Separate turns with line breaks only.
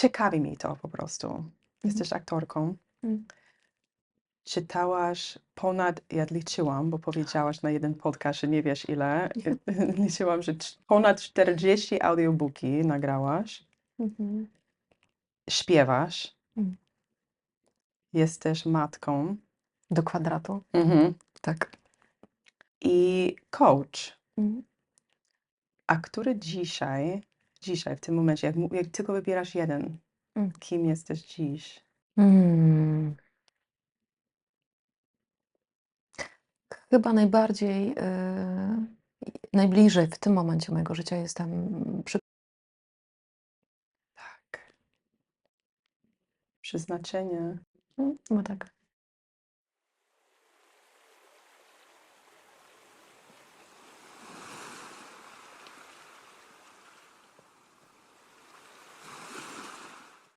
ciekawi mnie to po prostu. Jesteś aktorką.
Mm.
Czytałaś ponad, ja liczyłam, bo powiedziałaś na jeden podcast, że nie wiesz ile. Liczyłam, że ponad 40 audiobooki nagrałaś.
Mhm.
Śpiewasz.
Mm.
Jesteś matką.
Do kwadratu.
Mhm.
Tak.
I coach.
Mhm.
A który dzisiaj, dzisiaj, w tym momencie, jak, mu- jak tylko wybierasz jeden,
Mm.
kim jesteś dziś?
Mm. Chyba najbardziej, yy, najbliżej w tym momencie mojego życia jestem przy
Tak. Przeznaczenie.
No tak.